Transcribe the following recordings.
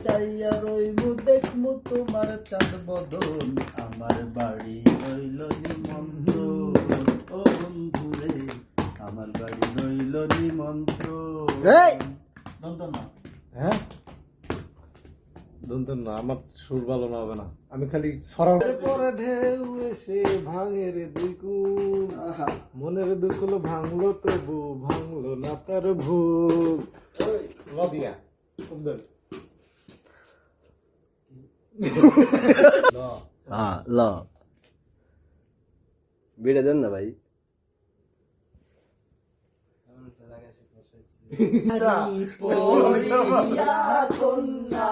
চাইয়া রইমু দেখমু তোমার চাঁদ বদন। আমার বাড়ি রইল নিমন্ত্রণ। ও বন্ধু রে আমার বাড়ি রইল নিমন্ত্রণ। এই! দন্ত না হ্যাঁ? দন্তন না আমার সুর ভালো না হবে না। আমি খালি সরাও। পরে ঢেউ এসে ভাঙে রে মনের দুঃখ ভাঙলো তবু ভাঙলো না তার ভুল। লদিয়া সুন্দর হ্যাঁ ল বিড়ে দেন না ভাই কন্যা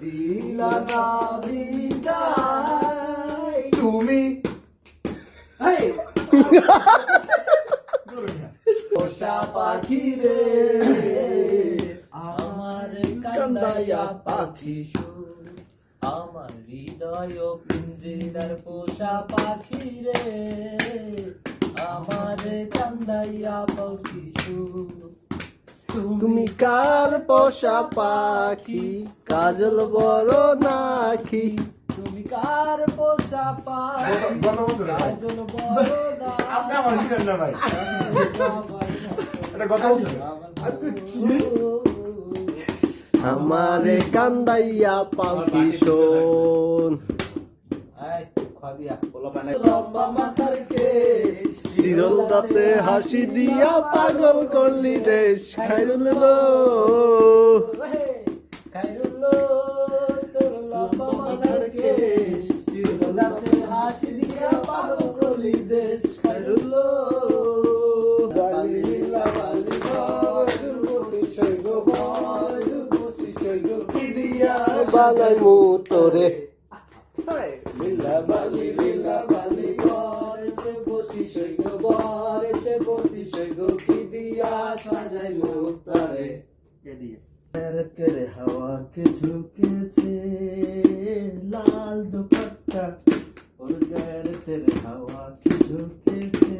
দিলা না বিদায় তুমি পোষা পাখি রে। আমার কান্দাইয়া পাখি। আমার হৃদয় পিঞ্জিরার পোষা পাখি রে। আমার কান্দাইয়া পাখি তুমি কার পোষা পাখি? কাজল বড় নাকি? তুমি কার পোষা পাখি? কাজল বড় আপনি আমার না ভাই। এটা আমারে কান্দাইয়া পাখি শোন। লম্বা মাথার কেশ। চিরল দাঁতে হাসি দিয়া পাগল করলি দেশ খাইরুল তোর লম্বা মাথার কেশ হাসি দিয়া পাগল করলি দেশ কি বালাই মু তোরে লীলা বালি লীলা তারে तेरे तेरे हवा के झोंके से लाल दुपट्टा और गैर तेरे हवा के झोंके से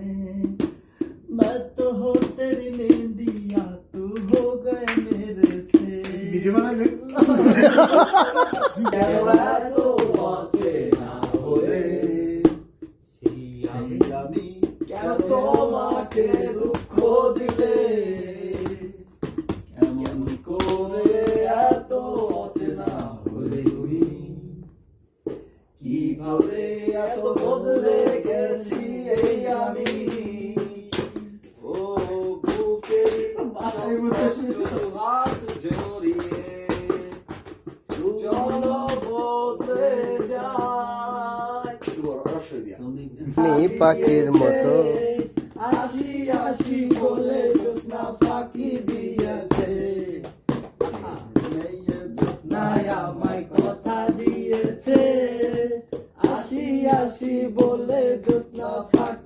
मैं तो हो तेरी नींदिया तू हो गए मेरे से क्या तो बाते ना होए সেই আমি কেন তোমাকে দুঃখ দিলে এত বদলে গেছি এই আমি। ও বুকে হাত জড়িয়ে আমি পাখির মতো। আসি আসি বলে জোসনা পাখি দিয়েছে। আমার just not fact.